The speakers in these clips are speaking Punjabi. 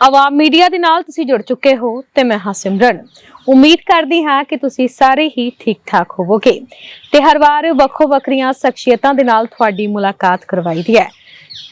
ਆਵਾਮ ਮੀਡੀਆ ਦੇ ਨਾਲ ਤੁਸੀਂ ਜੁੜ ਚੁੱਕੇ ਹੋ ਤੇ ਮੈਂ ਹਾਂ ਸਿਮਰਨ। ਉਮੀਦ ਕਰਦੀ ਹਾਂ ਕਿ ਤੁਸੀਂ ਸਾਰੇ ਹੀ ਠੀਕ ਠਾਕ ਹੋਵੋਗੇ ਤੇ ਹਰ ਵਾਰ ਵੱਖੋ ਵੱਖਰੀਆਂ ਸ਼ਖਸੀਅਤਾਂ ਦੇ ਨਾਲ ਤੁਹਾਡੀ ਮੁਲਾਕਾਤ ਕਰਵਾਈ ਦੀ ਹੈ।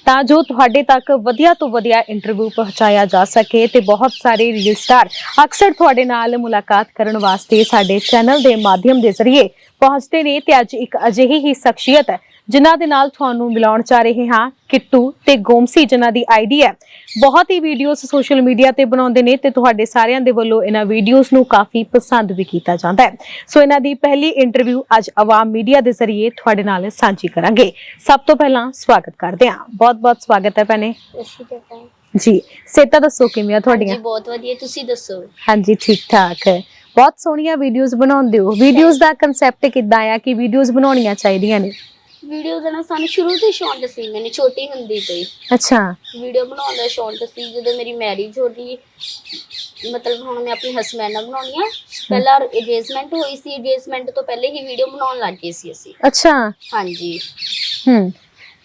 ਤਾਂ ਜੋ ਤੁਹਾਡੇ ਤੱਕ ਵਧੀਆ ਤੋਂ ਵਧੀਆ ਇੰਟਰਵਿਊ ਪਹੁੰਚਾਇਆ ਜਾ ਸਕੇ ਤੇ ਬਹੁਤ ਸਾਰੇ ਰੀਲ ਸਟਾਰ ਅਕਸਰ ਤੁਹਾਡੇ ਨਾਲ ਮੁਲਾਕਾਤ ਕਰਨ ਵਾਸਤੇ ਸਾਡੇ ਚੈਨਲ ਦੇ ਮਾਧਿਅਮ ਦੇ ਜ਼ਰੀਏ ਪਹੁੰਚਦੇ ਨੇ ਤੇ ਅੱਜ ਇੱਕ ਅਜਿਹੀ ਹੀ ਸ਼ਖਸੀਅਤ ਹੈ ਜਿਨ੍ਹਾਂ ਦੇ ਨਾਲ ਤੁਹਾਨੂੰ ਮਿਲਾਉਣ ਚਾ ਰਹੇ ਹਾਂ ਕਿੱਟੂ ਤੇ ਗੋਮਸੀ ਜਿਨ੍ਹਾਂ ਦੀ ਆਈਡੀ ਹੈ। ਬਹੁਤ ਹੀ ਵੀਡੀਓਜ਼ ਸੋਸ਼ਲ ਮੀਡੀਆ ਤੇ ਬਣਾਉਂਦੇ ਨੇ ਤੇ ਤੁਹਾਡੇ ਸਾਰਿਆਂ ਦੇ ਵੱਲੋਂ ਇਹਨਾਂ ਵੀਡੀਓਜ਼ ਨੂੰ ਕਾਫੀ ਪਸੰਦ ਵੀ ਕੀਤਾ ਜਾਂਦਾ ਹੈ। ਸੋ ਇਹਨਾਂ ਦੀ ਪਹਿਲੀ ਇੰਟਰਵਿਊ ਅੱਜ ਆਵਾਮ ਮੀਡੀਆ ਦੇ ਜ਼ਰੀਏ ਤੁਹਾਡੇ ਨਾਲ ਸਾਂਝੀ ਕਰਾਂਗੇ। ਸਭ ਤੋਂ ਪਹਿਲਾਂ ਸਵਾਗਤ ਕਰਦੇ ਹਾਂ। ਬਹੁਤ ਬਹੁਤ ਸਵਾਗਤ ਹੈ ਭੈਣੇ। ਜੀ ਸੇਤਾ ਦੱਸੋ ਕਿਵੇਂ ਆ ਜੀ ਤੁਹਾਡੀਆਂ ਬਹੁਤ ਵਧੀਆ। ਤੁਸੀਂ ਦੱਸੋ? ਹਾਂਜੀ ਠੀਕ ਠਾਕ ਹੈ ਬਹੁਤ ਸੋਹਣੀਆਂ ਵੀਡੀਓਜ਼ ਬਣਾਉਂਦੇ ਹੋ। ਵੀਡੀਓਜ਼ ਦਾ ਕਨਸੈਪਟ ਕਿੱਦਾਂ ਆ? ਕਿ ਵੀਡੀਓਜ਼ ਬਣਾਉਣੀਆਂ ਚਾਹੀਦੀਆਂ ਨੇ? ਵੀਡੀਓ ਦਾ ਨਾ ਸਾਨੂੰ ਸ਼ੁਰੂ ਤੋਂ ਹੀ ਸ਼ੌਂਕ ਸੀ ਮੈਨੂੰ ਛੋਟੀ ਹੁੰਦੀ ਤੋਂ ਹੀ। ਅੱਛਾ। ਵੀਡੀਓ ਬਣਾਉਣ ਦਾ ਸ਼ੌਂਕ ਸੀ ਜਦੋਂ ਮੇਰੀ ਮੈਰਿਜ ਹੋ ਗਈ ਮਤਲਬ ਹੁਣ ਮੈਂ ਆਪਣੇ ਹਸਬੰਡ ਨਾਲ ਬਣਾਉਣੀ ਆ। ਪਹਿਲਾਂ ਅਜੇਸਮੈਂਟ ਹੋਈ ਸੀ ਅਜੇਸਮੈਂਟ ਤੋਂ ਪਹਿਲੇ ਹੀ ਵੀਡੀਓ ਬਣਾਉਣ ਲੱਗ ਗਏ ਸੀ ਅਸੀਂ। ਅੱਛਾ। ਹਾਂਜੀ। ਹੂੰ।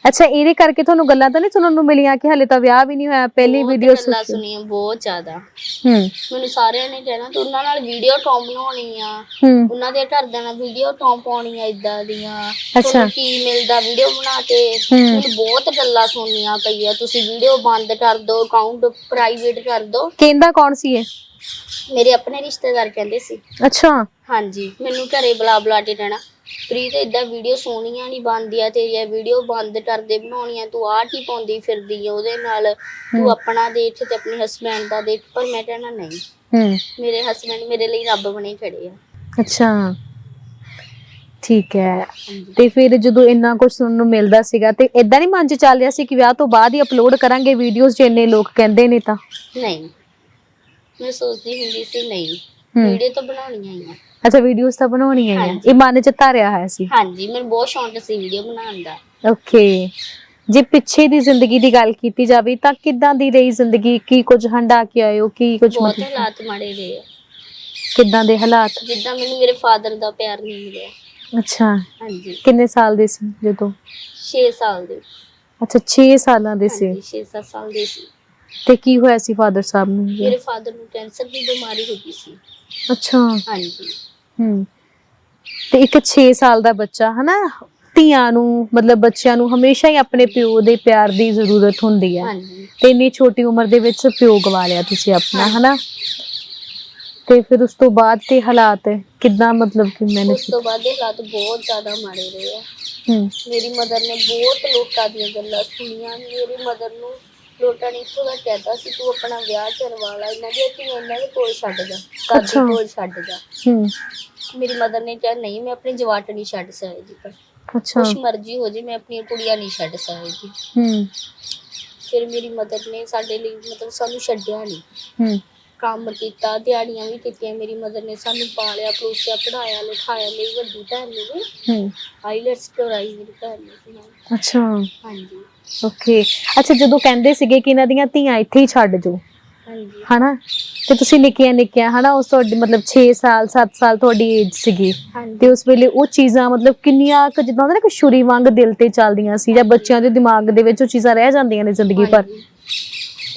ਅੱਛਾ ਇਹਦੇ ਕਰਕੇ ਤੁਹਾਨੂੰ ਗੱਲਾਂ ਤਾਂ ਨਹੀਂ ਸੁਣਨ ਨੂੰ ਮਿਲੀਆਂ ਕਿ ਹਲੇ ਤਾਂ ਵਿਆਹ ਵੀ ਨਹੀਂ ਹੋਇਆ ਪਹਿਲੀ ਬਹੁਤ ਵੀਡੀਓ ਗੱਲਾਂ ਸੁਣੀਆਂ ਬਹੁਤ ਜ਼ਿਆਦਾ। ਹੂੰ। ਮੈਨੂੰ ਸਾਰਿਆਂ ਨੇ ਕਹਿਣਾ ਤੂੰ ਉਹਨਾਂ ਨਾਲ ਵੀਡੀਓ ਟੌਪ ਬਣਾਉਣੀ ਆ ਹੂੰ। ਉਹਨਾਂ ਦੇ ਘਰਦਿਆਂ ਨਾਲ ਵੀਡੀਓ ਟੌਪ ਪਾਉਣੀ ਆ ਇਦਾਂ ਦੀਆਂ। ਅੱਛਾ। ਤੁਹਾਨੂੰ ਕੀ ਮਿਲਦਾ ਵੀਡੀਓ ਬਣਾ ਕੇ? ਹੂੰ। ਮੈਨੂੰ ਬਹੁਤ ਗੱਲਾਂ ਸੁਣਨੀਆਂ ਪਈਆਂ। ਤੁਸੀਂ ਵੀਡੀਓ ਬੰਦ ਕਰ ਦਿਓ ਅਕਾਊਂਟ ਪ੍ਰਾਈਵੇਟ ਕਰ ਦਿਓ ਕਹਿੰਦਾ ਕੌਣ ਸੀ ਇਹ? ਮੇਰੇ ਆਪਣੇ ਰਿਸ਼ਤੇਦਾਰ ਕਹਿੰਦੇ ਸੀ। ਅੱਛਾ। ਹਾਂਜੀ। ਮੈਨੂੰ ਘਰੇ ਬੁਲਾ ਬੁਲਾ ਕੇ ਕਹਿਣਾ। ਪ੍ਰੀਤ ਇਦਾਂ ਵੀਡੀਓ ਸੋਹਣੀਆਂ ਨਹੀਂ ਬਣਦੀਆਂ ਤੇਰੀਆਂ ਵੀਡੀਓ ਬੰਦ ਕਰ ਦੇ ਬਣਾਉਣੀਆਂ ਤੂੰ ਆਹ ਕੀ ਪਾਉਂਦੀ ਫਿਰਦੀ ਆ ਉਹਦੇ ਨਾਲ? ਤੂੰ ਆਪਣਾ ਦੇਖ ਤੇ ਆਪਣੇ ਹਸਬੈਂਡ ਦਾ ਦੇਖ ਪਰ ਮੈਂ ਕਹਿਣਾ ਨਹੀਂ। ਹੂੰ। ਮੇਰੇ ਹਸਬੈਂਡ ਮੇਰੇ ਲਈ ਰੱਬ ਬਣੇ ਖੜੇ ਆ। ਅੱਛਾ। ਠੀਕ ਹੈ। ਤੇ ਫਿਰ ਜਦੋਂ ਇੰਨਾ ਕੁਝ ਸੁਣਨ ਨੂੰ ਮਿਲਦਾ ਸੀਗਾ ਤੇ ਇਦਾਂ ਨਹੀਂ ਮਨ 'ਚ ਚੱਲ ਰਿਹਾ ਸੀ ਕਿ ਵਿਆਹ ਤੋਂ ਬਾਅਦ ਹੀ ਅਪਲੋਡ ਕਰਾਂਗੇ ਵੀਡੀਓਜ਼ ਜੇ ਇੰਨੇ ਲੋਕ ਕਹਿੰਦੇ ਨੇ ਤਾਂ? ਨਹੀਂ। ਮੈਂ ਸੋਚਦੀ ਹੁੰਦੀ ਸੀ ਨਹੀਂ। ਵੀਡੀਓ ਤਾਂ ਬਣਾਉਣੀਆਂ ਹੀ ਆ। ਅੱਛਾ ਵੀਡੀਓਜ਼ ਤਾਂ ਬਣਾਉਣੀਆਂ ਹੀ ਆ। ਇਹ ਮਨ 'ਚ ਧਾਰਿਆ ਹੋਇਆ ਸੀ। ਹਾਂਜੀ ਮੈਨੂੰ ਬਹੁਤ ਸ਼ੌਂਕ ਸੀ ਵੀਡੀਓ ਬਣਾਉਣ ਦਾ। ਓਕੇ ਜੇ ਪਿੱਛੇ ਦੀ ਜ਼ਿੰਦਗੀ ਦੀ ਗੱਲ ਕੀਤੀ ਜਾਵੇ ਤਾਂ ਕਿੱਦਾਂ ਦੀ ਰਹੀ ਜ਼ਿੰਦਗੀ? ਕੀ ਕੁਝ ਹੰਡਾ ਕੇ ਆਏ ਹੋ? ਕੀ ਕੁਝ ਬਹੁਤ ਮਤਲਬ ਹਾਲਾਤ ਮਾੜੇ ਰਹੇ ਆ। ਕਿੱਦਾਂ ਦੇ ਹਾਲਾਤ? ਜਿੱਦਾਂ ਮੈਨੂੰ ਮੇਰੇ ਫਾਦਰ ਦਾ ਪਿਆਰ ਨਹੀਂ ਮਿਲਿਆ। ਅੱਛਾ। ਹਾਂਜੀ। ਕਿੰਨੇ ਸਾਲ ਦੇ ਸੀ ਜਦੋਂ? 6 ਸਾਲ ਦੇ। ਅੱਛਾ 6 ਸਾਲਾਂ ਦੇ ਸੀ। ਹਾਂਜੀ 6-7 ਸਾਲ ਦੇ ਸੀ। ਤੇ ਕੀ ਹੋਇਆ ਸੀ ਫਾਦਰ ਸਾਹਿਬ ਨੂੰ? ਮੇਰੇ ਫਾਦਰ ਨੂੰ ਕੈਂਸਰ ਦੀ ਬਿਮਾਰੀ ਹੋ ਗਈ ਸੀ। ਅੱਛਾ। ਹਾਂਜੀ। ਹੂੰ। ਤੇ ਇੱਕ 6 ਸਾਲ ਦਾ ਬੱਚਾ ਹਨਾ? ਧੀਆਂ ਨੂੰ ਮਤਲਬ ਬੱਚਿਆਂ ਨੂੰ ਹਮੇਸ਼ਾ ਹੀ ਆਪਣੇ ਪਿਓ ਦੇ ਪਿਆਰ ਦੀ ਜ਼ਰੂਰਤ ਹੁੰਦੀ ਹੈ। ਹਾਂਜੀ। ਤੇ ਇੰਨੀ ਛੋਟੀ ਉਮਰ ਦੇ ਵਿੱਚ ਪਿਓ ਗਵਾ ਲਿਆ ਤੁਸੀਂ ਆਪਣਾ। ਹਨਾ? ਤੇ ਫਿਰ ਉਸ ਤੋਂ ਬਾਅਦ ਤੇ ਹਾਲਾਤ ਕਿੱਦਾਂ ਮਤਲਬ ਕਿ ਮੈਨੇ ਉਸ ਤੋਂ ਬਾਅਦ ਇਹ ਹਾਲਾਤ ਬਹੁਤ ਜ਼ਿਆਦਾ ਮਾੜੇ ਰਹੇ ਆ। ਹੂੰ। ਮੇਰੀ ਮਦਰ ਨੇ ਬਹੁਤ ਲੋਕਾਂ ਦੀਆਂ ਗੱਲਾਂ ਸੁਣੀਆਂ ਮੇਰੀ ਮਦਰ ਨੂੰ ਲੋਕਾਂ ਨੇ ਇੱਥੋਂ ਦਾ ਕਹਿਤਾ ਸੀ ਤੂੰ ਆਪਣਾ ਵਿਆਹ ਕਰਵਾ ਲੈ ਇਹਨਾਂ ਦੇ ਤੂੰ ਇਹਨਾਂ ਦੇ ਕੋਲ ਛੱਡ ਜਾ ਅੱਛਾ। ਕੋਲ ਛੱਡ ਜਾ। ਹੂੰ। ਮੇਰੀ ਮਦਰ ਨੇ ਕਿਹਾ ਨਹੀਂ ਮੈਂ ਆਪਣੀ ਜਵਾਟ ਨਹੀਂ ਛੱਡ ਸਕਦੀ ਪਰ ਅੱਛਾ। ਕੁਛ ਮਰਜ਼ੀ ਹੋ ਜੇ ਮੈਂ ਆਪਣੀਆਂ ਕੁੜੀਆਂ ਨਹੀਂ ਛੱਡ ਸਕਦੀ। ਹੂੰ। ਫਿਰ ਮੇਰੀ ਮਦਰ ਨੇ ਸਾਡੇ ਲਈ ਮਤਲਬ ਸਾਨੂੰ ਛੱਡਿਆ ਨਹੀਂ। ਹੂੰ। ਕੰਮ ਕੀਤਾ ਦਿਹਾੜੀਆਂ ਵੀ ਕੀਤੀਆਂ। ਮੇਰੀ ਮਦਰ ਨੇ ਸਾਨੂੰ ਪਾਲਿਆ ਪਲੋਸਿਆ ਪੜਾਇਆ ਲਿਖਾਇਆ। ਮੇਰੀ ਵੱਡੀ ਭੈਣ ਨੂੰ ਵੀ ਹੂੰ। ਆਈਲੈਟਸ ਕਰਾਈ ਮੇਰੀ ਭੈਣ ਨੇ ਨਾਲ। ਅੱਛਾ। ਹਾਂਜੀ। ਓਕੇ। ਅੱਛਾ ਜਦੋਂ ਕਹਿੰਦੇ ਸੀਗੇ ਕਿ ਇਹਨਾਂ ਦੀਆਂ ਧੀਆਂ ਇੱਥੇ ਹੀ ਛੱਡ ਜੋ ਹਾਂਜੀ। ਹਨਾ? ਤੇ ਤੁਸੀਂ ਨਿੱਕੀਆਂ ਨਿੱਕੀਆਂ ਹਨਾ ਉਸ ਤੁਹਾਡੀ ਮਤਲਬ 6 ਸਾਲ 7 ਸਾਲ ਤੁਹਾਡੀ ਏਜ ਸੀਗੀ। ਹਾਂਜੀ। ਤੇ ਉਸ ਵੇਲੇ ਉਹ ਚੀਜ਼ਾਂ ਮਤਲਬ ਕਿੰਨੀਆਂ ਕੁ ਜਿੱਦਾਂ ਹੁੰਦਾ ਨਾ ਕਿ ਛੁਰੀ ਵਾਂਗ ਦਿਲ ਤੇ ਚੱਲਦੀਆਂ ਸੀ ਜਾਂ ਬੱਚਿਆਂ ਦੇ ਦਿਮਾਗ ਦੇ ਵਿੱਚ ਉਹ ਚੀਜ਼ਾਂ ਰਹਿ ਜਾਂਦੀਆਂ ਨੇ ਜ਼ਿੰਦਗੀ ਭਰ। ਹਾਂਜੀ।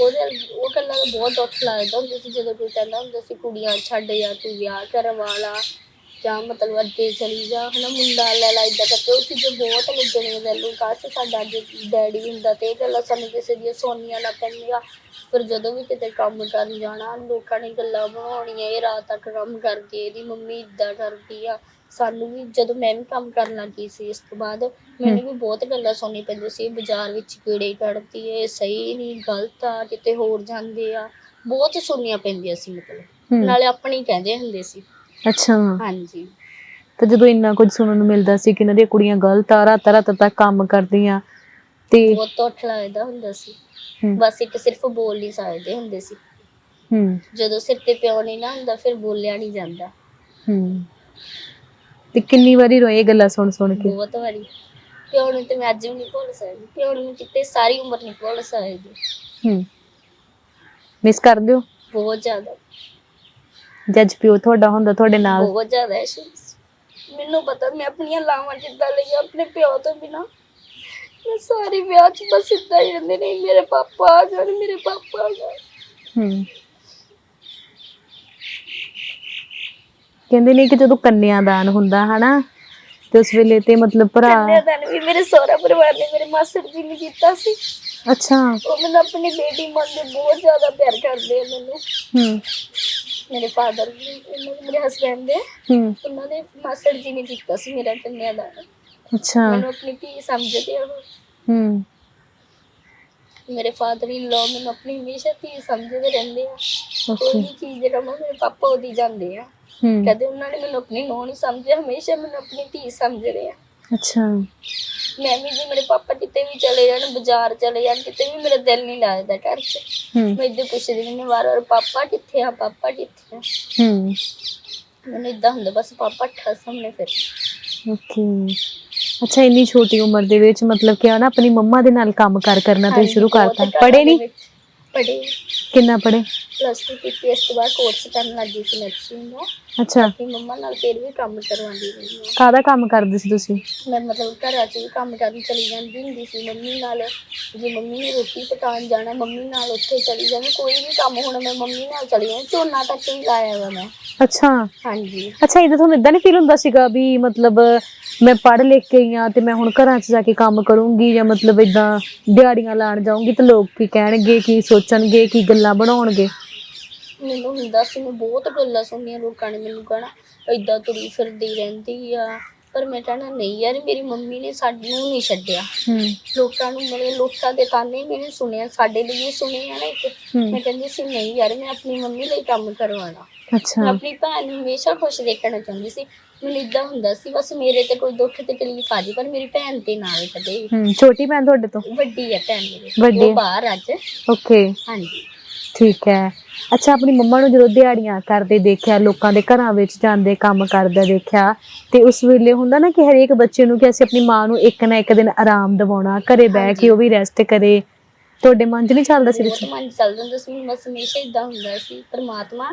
ਉਹਦੇ ਉਹ ਗੱਲਾਂ ਦਾ ਬਹੁਤ ਦੁੱਖ ਲੱਗਦਾ ਹੁੰਦਾ ਸੀ ਜਦੋਂ ਕੋਈ ਕਹਿੰਦਾ ਹੁੰਦਾ ਸੀ ਕੁੜੀਆਂ ਛੱਡ ਜਾਂ ਤੂੰ ਵਿਆਹ ਕਰਵਾ ਲਾ। ਜਾਂ ਮਤਲਬ ਅੱਗੇ ਚਲੀ ਜਾ ਹਨਾ ਮੁੰਡਾ ਲੈ ਲਾ ਇਦਾਂ ਕਰਕੇ ਉਹ ਚੀਜ਼ਾਂ ਬਹੁਤ ਲੱਗਣੀਆਂ ਮੈਨੂੰ ਕਾਸ਼ ਸਾਡਾ ਅੱਜ ਡੈਡੀ ਹੁੰਦਾ ਤੇ ਇਹ ਗੱਲਾਂ ਸਾਨੂੰ ਕਿਸੇ ਦੀਆਂ ਸੋਨੀਆਂ ਨਾ ਪੈਂਦੀਆਂ ਪਰ ਜਦੋਂ ਵੀ ਕਿਤੇ ਕੰਮ ਕਰਨ ਜਾਣਾ ਲੋਕਾਂ ਨੇ ਗੱਲਾਂ ਬਣਾਉਣੀਆਂ ਇਹ ਰਾਤ ਤੱਕ ਕੰਮ ਕਰਦੀ ਹੈ, ਇਹਦੀ ਮੰਮੀ ਇਦਾਂ ਕਰਦੀ ਆ। ਸਾਨੂੰ ਵੀ ਜਦੋਂ ਮੈਂ ਵੀ ਕੰਮ ਕਰਨ ਲੱਗੀ ਸੀ ਇਸ ਤੋਂ ਬਾਅਦ ਮੈਨੂੰ ਵੀ ਬਹੁਤ ਗੱਲਾਂ ਸੁਣਨੀ ਪੈਂਦੀ ਸੀ ਬਾਜ਼ਾਰ ਵਿੱਚ ਕੀੜੇ ਕੱਢਦੀ ਏ ਸਹੀ ਨਹੀਂ ਗਲਤ ਆ ਕਿਤੇ ਹੋਰ ਜਾਂਦੇ ਆ ਬਹੁਤ ਸੁਣਨੀਆਂ ਪੈਂਦੀਆਂ ਸੀ ਮਤਲਬ। ਨਾਲੇ ਆਪਣੀ ਕਹਿੰਦੇ ਹੁੰਦੇ ਸੀ। ਅੱਛਾ। ਹਾਂਜੀ। ਤੇ ਜਦੋਂ ਇੰਨਾ ਕੁਝ ਸੁਣਨ ਨੂੰ ਮਿਲਦਾ ਸੀ ਕਿ ਇਹਨਾਂ ਦੀਆਂ ਕੁੜੀਆਂ ਗਲਤ ਆ ਰਾਤ ਰਾਤ ਤੱਕ ਕੰਮ ਕਰਦੀਆਂ ਤੇ ਬਹੁਤ ਦੁੱਖ ਲੱਗਦਾ ਹੁੰਦਾ ਸੀ। ਹੂੰ। ਬਸ ਇੱਕ ਸਿਰਫ ਬੋਲ ਨਹੀਂ ਸਕਦੇ ਹੁੰਦੇ ਸੀ। ਹੂੰ। ਜਦੋਂ ਸਿਰ ਤੇ ਪਿਓ ਨਹੀਂ ਨਾ ਹੁੰਦਾ ਫਿਰ ਬੋਲਿਆ ਨਹੀਂ ਜਾਂਦਾ। ਹੂੰ। ਤੇ ਕਿੰਨੀ ਵਾਰੀ ਰੋਏ ਇਹ ਗੱਲਾਂ ਸੁਣ ਸੁਣ ਕੇ? ਬਹੁਤ ਵਾਰੀ। ਪਿਓ ਨੂੰ ਤੇ ਮੈਂ ਅੱਜ ਵੀ ਨਹੀਂ ਭੁੱਲ ਸਕਦੀ। ਪਿਓ ਨੂੰ ਕਿਤੇ ਸਾਰੀ ਉਮਰ ਨਹੀਂ ਭੁੱਲ ਸਕਦੀ। ਹੂੰ। ਮਿਸ ਕਰਦੇ ਹੋ ਬਹੁਤ ਜ਼ਿਆਦਾ। ਜੱਜ ਪਿਓ ਤੁਹਾਡਾ ਹੁੰਦਾ ਤੁਹਾਡੇ ਨਾਲ। ਬਹੁਤ ਜ਼ਿਆਦਾ issues। ਮੈਨੂੰ ਪਤਾ ਮੈਂ ਆਪਣੀਆਂ ਲਾਵਾਂ ਕਿੱਦਾਂ ਲਈਆਂ ਆਪਣੇ ਪਿਓ ਤੋਂ ਬਿਨਾ। ਮੈਂ ਸਾਰੀ ਵਿਆਹ ਚ ਬਸ ਇਦਾਂ ਹੀ ਰਹਿੰਦੇ ਨਹੀਂ ਮੇਰੇ ਪਾਪਾ ਆ ਜਾਣ ਮੇਰੇ ਪਾਪਾ ਆ ਜਾਣ। ਹੂੰ। ਕਹਿੰਦੇ ਨੇ ਕਿ ਜਦੋਂ ਕੰਨਿਆਦਾਨ ਹੁੰਦਾ ਹਨਾ ਤੇ ਉਸ ਵੇਲੇ ਤੇ ਮਤਲਬ ਭਰਾ ਕੰਨਿਆਦਾਨ ਵੀ ਮੇਰੇ ਸਹੁਰਾ ਪਰਿਵਾਰ ਨੇ ਮੇਰੇ ਮਾਸੜ ਜੀ ਨੇ ਕੀਤਾ ਸੀ। ਅੱਛਾ। ਉਹ ਮੈਨੂੰ ਆਪਣੀ ਬੇਟੀ ਮੰਨਦੇ ਬਹੁਤ ਜ਼ਿਆਦਾ ਪਿਆਰ ਕਰਦੇ ਆ ਮੈਨੂੰ। ਹੂੰ। ਮੇਰੇ ਫਾਦਰ ਦੇ ਮੇਰੇ ਹਸਬੰਡ ਦੇ। ਹੂੰ। ਉਹਨਾਂ ਦੇ ਮਾਸੜ ਜੀ ਨੇ ਕੀਤਾ ਸੀ ਮੇਰਾ ਕੰਨਿਆਦਾਨ ਅੱਛਾ। ਮੈਨੂੰ ਆਪਣੀ ਧੀ ਸਮਝਦੇ ਆ ਉਹ। ਹੂੰ। ਮੇਰੇ ਫਾਦਰ ਇਨ ਲਾ ਮੈਨੂੰ ਆਪਣੀ ਹਮੇਸ਼ਾ ਧੀ ਸਮਝਦੇ ਰਹਿੰਦੇ ਆ। ਕੋਈ ਵੀ ਚੀਜ਼ ਜਿਹੜਾ ਮੇਰੇ ਪਾਪਾ ਉਹਦੀ ਜਾਂਦੇ ਆ। ਹੂੰ। ਕਦੇ ਉਹਨਾਂ ਨੇ ਮੈਨੂੰ ਆਪਣੀ ਨੂੰਹ ਨਹੀਂ ਸਮਝਿਆ ਹਮੇਸ਼ਾ ਮੈਨੂੰ ਆਪਣੀ ਧੀ ਸਮਝਦੇ ਆ। ਅੱਛਾ। ਮੈਂ ਵੀ ਜੇ ਮੇਰੇ ਪਾਪਾ ਕਿਤੇ ਵੀ ਚਲੇ ਜਾਣ ਬਾਜ਼ਾਰ ਚਲੇ ਜਾਣ ਕਿਤੇ ਵੀ ਮੇਰਾ ਦਿਲ ਨਹੀਂ ਲੱਗਦਾ ਘਰ 'ਚ। ਹੂੰ। ਮੈਂ ਇੱਦਾਂ ਪੁੱਛਦੀ ਰਹਿੰਦੀ ਵਾਰ ਵਾਰ ਪਾਪਾ ਕਿੱਥੇ ਆ? ਪਾਪਾ ਕਿੱਥੇ ਆ? ਹੂੰ। ਮੈਨੂੰ ਇਦਾਂ ਹੁੰਦਾ ਬਸ ਪਾਪਾ ਠਾ ਸਾਹਮਣੇ ਫਿਰ। ਓਕੇ। ਅੱਛਾ ਇੰਨੀ ਛੋਟੀ ਉਮਰ ਦੇ ਵਿੱਚ ਮਤਲਬ ਕਿ ਆ ਨਾ ਆਪਣੀ ਮੰਮਾ ਦੇ ਨਾਲ ਕੰਮ ਕਾਰ ਕਰਨਾ ਤੁਸੀਂ ਸ਼ੁਰੂ ਕਰਤਾ। ਪੜੇ ਨਹੀਂ ਪੜੇ ਕਿੰਨਾ ਪੜੇ ਪਲੱਸ 2 ਕੀਤੀ ਇਸ ਤੋਂ ਬਾਅਦ ਕੋਰਸ ਕਰਨ ਲੱਗੀ ਸੀ ਨਰਸਿੰਗ ਦਾ ਅੱਛਾ। ਆਪਣੀ ਮੰਮਾ ਨਾਲ ਫਿਰ ਵੀ ਕੰਮ ਕਰਵਾਉਂਦੀ ਰਹੀ ਹਾਂ ਕਾਹਦਾ ਕੰਮ ਕਰਦੇ ਸੀ ਤੁਸੀਂ? ਮੈਂ ਮਤਲਬ ਘਰਾਂ 'ਚ ਵੀ ਕੰਮ ਕਰਨ ਚਲੀ ਜਾਂਦੀ ਹੁੰਦੀ ਸੀ ਮੰਮੀ ਨਾਲ। ਜੇ ਮੰਮੀ ਨੇ ਰੋਟੀ ਪਕਾਉਣ ਜਾਣਾ ਮੰਮੀ ਨਾਲ ਉੱਥੇ ਚਲੀ ਜਾਣਾ ਕੋਈ ਵੀ ਕੰਮ ਹੋਣਾ ਮੈਂ ਮੰਮੀ ਨਾਲ ਚਲੀ ਜਾਣਾ ਝੋਨਾ ਤੱਕ ਵੀ ਲਾਇਆ ਵਾ ਮੈਂ। ਅੱਛਾ। ਹਾਂਜੀ। ਅੱਛਾ ਇਹਦਾ ਤੁਹਾਨੂੰ ਇਦਾਂ ਨਹੀਂ ਫੀਲ ਹੁੰਦਾ ਸੀਗਾ ਵੀ ਮਤਲਬ ਮੈਂ ਪੜ੍ਹ ਲਿਖ ਕੇ ਆਈ ਹਾਂ ਤੇ ਮੈਂ ਹੁਣ ਘਰਾਂ 'ਚ ਜਾ ਕੇ ਕੰਮ ਕਰੂੰਗੀ ਜਾਂ ਮਤਲਬ ਇਦਾਂ ਦਿਹਾੜੀਆਂ ਲਾਣ ਜਾਊਂਗੀ ਤੇ ਲੋਕ ਕੀ ਕਹਿਣਗੇ, ਕੀ ਸੋਚਣਗੇ, ਕੀ ਗੱਲਾਂ ਬਣਾਉਣਗੇ? ਮੈਨੂੰ ਹੁੰਦਾ ਸੀ ਮੈਂ ਬਹੁਤ ਗੱਲਾਂ ਸੁਣੀਆਂ ਲੋਕਾਂ ਨੇ ਮੈਨੂੰ ਕਹਿਣਾ, ਏਦਾਂ ਤੁਰੀ ਫਿਰਦੀ ਰਹਿੰਦੀ ਆ। ਪਰ ਮੈਂ ਕਹਿਣਾ ਨਹੀਂ ਯਾਰ ਮੇਰੀ ਮੰਮੀ ਨੇ ਸਾਨੂੰ ਨਹੀਂ ਛੱਡਿਆ। ਹੂੰ। ਲੋਕਾਂ ਨੂੰ ਮਤਲਬ ਲੋਕਾਂ ਦੇ ਤਾਨੇ ਮੈंने ਸੁਣਿਆ ਸਾਡੇ ਲਈ ਵੀ ਸੁਣੇ ਆ ਨਾ ਇੱਕ। ਹੂੰ। ਮੈਂ ਕਹਿੰਦੀ ਸੀ ਨਹੀਂ ਯਾਰ ਮੈਂ ਆਪਣੀ ਮੰਮੀ ਲਈ ਕੰਮ ਕਰਵਾਉਣਾ। ਮੈਂ ਅੱਛਾ ਆਪਣੀ ਭੈਣ ਨੂੰ ਹਮੇਸ਼ਾ ਖੁਸ਼ ਦੇਖਣਾ ਚਾਹੁੰਦੀ ਸੀ। ਮੈਨੂੰ ਇਦਾਂ ਹੁੰਦਾ ਸੀ ਬਸ ਮੇਰੇ ਤੇ ਕੋਈ ਦੁੱਖ ਤੇ ਤਕਲੀਫ ਆ ਜਾਏ ਪਰ ਮੇਰੀ ਭੈਣ ਤੇ ਨਾ ਆਵੇ ਕਦੇ। ਵੀ। ਹੂੰ ਛੋਟੀ ਭੈਣ ਤੁਹਾਡੇ ਤੋਂ? ਵੱਡੀ ਹੈ ਭੈਣ ਮੇਰੀ। ਵੱਡੀ। ਹੈ। ਉਹ ਬਾਹਰ ਅੱਜ। ਓਕੇ। ਹਾਂਜੀ। ਠੀਕ ਹੈ। ਅੱਛਾ ਆਪਣੀ ਮੰਮਾ ਨੂੰ ਜਦੋਂ ਦਿਹਾੜੀਆਂ ਕਰਦੇ ਦੇਖਿਆ ਲੋਕਾਂ ਦੇ ਘਰਾਂ ਵਿੱਚ ਜਾਂਦੇ ਕੰਮ ਕਰਦਾ ਦੇਖਿਆ ਤੇ ਉਸ ਵੇਲੇ ਹੁੰਦਾ ਨਾ ਕਿ ਹਰੇਕ ਬੱਚੇ ਨੂੰ ਕਿ ਅਸੀਂ ਆਪਣੀ ਮਾਂ ਨੂੰ ਇੱਕ ਨਾ ਇੱਕ ਦਿਨ ਆਰਾਮ ਦਿਵਾਉਣਾ ਘਰੇ ਬਹਿ। ਕੇ ਉਹ ਵੀ ਰੈਸਟ ਕਰੇ। ਤੁਹਾਡੇ ਮਨ 'ਚ ਨਹੀਂ ਚੱਲਦਾ ਸੀ ਕੁਛ ਮਨ ਚੱਲ ਜਾਂਦਾ ਸੀ ਬਸ ਹਮੇਸ਼ਾ ਇਦਾਂ ਹੁੰਦਾ ਸੀ ਪਰਮਾਤਮਾ